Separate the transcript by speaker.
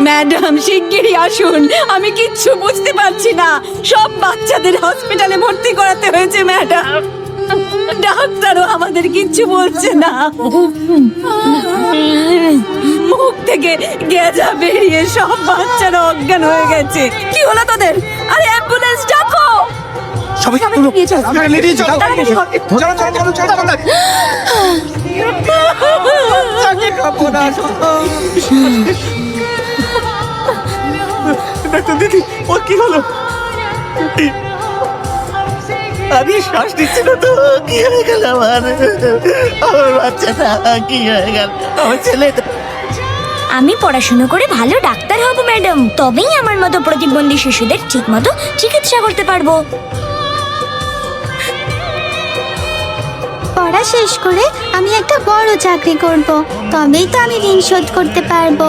Speaker 1: Madam শিগগিরই আসুন। আমি কিচ্ছু বুঝতে পারছি না। সব বাচ্চাদের হসপিটালে ভর্তি করাতে হয়েছে ম্যাডাম। ডাক্তারও আমাদের কিচ্ছু বলছে না। মুখ থেকে গেজা বেরিয়ে সব বাচ্চারা অজ্ঞান হয়ে গেছে। কি হলো তোদের? আরে অ্যাম্বুলেন্স ডাকো!
Speaker 2: সবাই ডাক্তার দিদি ওর কি হলো? আমি শ্বাস দিচ্ছি না তো কি হয়ে গেল আমার? আমার বাচ্চাটা কি হয়ে গেল? আমার ছেলে
Speaker 3: আমি পড়াশুনো করে ভালো ডাক্তার হব ম্যাডাম। তবেই আমার মতো প্রতিবন্ধী শিশুদের ঠিকমতো চিকিৎসা করতে পারব।
Speaker 4: পড়া শেষ করে আমি একটা বড় চাকরি করব। তবেই তো আমি ঋণ শোধ করতে পারব।